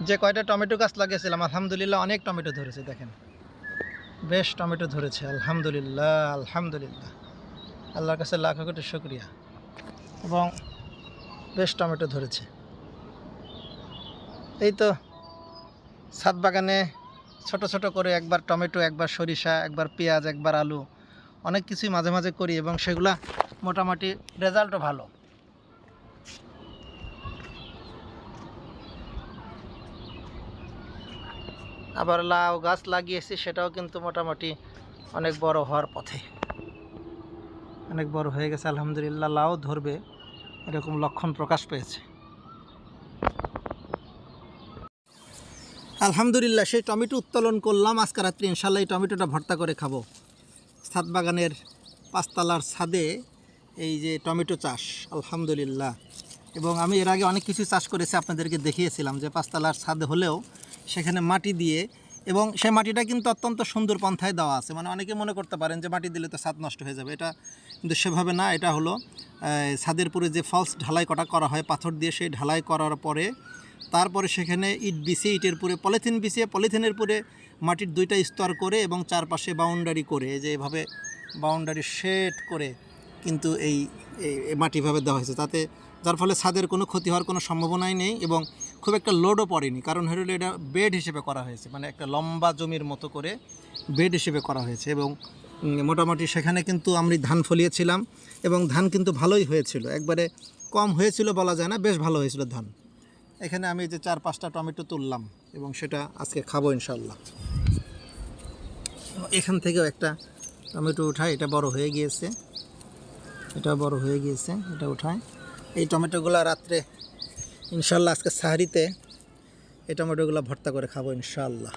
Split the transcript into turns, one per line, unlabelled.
যে কয়টা টমেটো গাছ লাগিয়েছিলাম, আলহামদুলিল্লাহ অনেক টমেটো ধরেছে, দেখেন। বেশ টমেটো ধরেছে, আলহামদুলিল্লাহ আলহামদুলিল্লাহ। আল্লাহর কাছে লাখ কোটি শুক্রিয়া। এবং বেশ টমেটো ধরেছে। এই তো ছাদ বাগানে ছোট ছোট করে একবার টমেটো, একবার সরিষা, একবার পেঁয়াজ, একবার আলু, অনেক কিছুই মাঝে মাঝে করি এবং সেগুলা মোটামুটি রেজাল্টও ভালো। আবার লাউ গাছ লাগিয়েছি, সেটাও কিন্তু মোটামুটি অনেক বড় হওয়ার পথে। অনেক বড় হয়ে গেছে, আলহামদুলিল্লাহ, লাউ ধরবে, এরকম লক্ষণ প্রকাশ পেয়েছে। আলহামদুলিল্লাহ, সেই টমেটো উত্তোলন করলাম আজকে রাত্রি ইনশাল্লাহ এই টমেটোটা ভর্তা করে খাব। ছাদ বাগানের পাঁচতলার ছাদে এই যে টমেটো চাষ, আলহামদুলিল্লাহ। এবং আমি এর আগে অনেক কিছু চাষ করেছি, আপনাদেরকে দেখিয়েছিলাম যে পাঁচতলার ছাদ হলেও সেখানে মাটি দিয়ে এবং সেই মাটিটা কিন্তু অত্যন্ত সুন্দর পন্থায় দেওয়া আছে। মানে অনেকে মনে করতে পারেন যে মাটি দিলে তো ছাদ নষ্ট হয়ে যাবে। এটা কিন্তু সেভাবে না, এটা হলো ছাদের পুরে যে ফলস ঢালাই কটা করা হয়, পাথর দিয়ে সেই ঢালাই করার পরে তারপরে সেখানে ইট বিছিয়ে, ইটের পুরে পলিথিন বিছিয়ে, পলিথিনের পুরে মাটির দুইটা স্তর করে এবং চারপাশে বাউন্ডারি করে। যে এভাবে বাউন্ডারি শেড করে কিন্তু এই মাটিভাবে দেওয়া হয়েছে। তাতে যার ফলে ছাদের কোনো ক্ষতি হওয়ার কোনো সম্ভাবনাই নেই এবং খুব একটা লোডও পড়েনি। কারণ হলো এটা বেড হিসেবে করা হয়েছে। মানে একটা লম্বা জমির মতো করে বেড হিসেবে করা হয়েছে এবং মোটামুটি সেখানে কিন্তু আমি ধান ফলিয়েছিলাম এবং ধান কিন্তু ভালোই হয়েছিল। একবারে কম হয়েছিল বলা যায় না, বেশ ভালো হয়েছিল ধান। এখানে আমি যে চার পাঁচটা টমেটো তুললাম এবং সেটা আজকে খাব ইনশাল্লাহ এখান থেকেও একটা টমেটো উঠায় এটা বড় হয়ে গিয়েছে। এটা বড় হয়ে গিয়েছে, এটা উঠায় এই টমেটোগুলো রাত্রে ইনশাল্লাহ আজকে সাহারিতে এই টমেটোগুলো ভর্তা করে খাব ইনশাল্লাহ।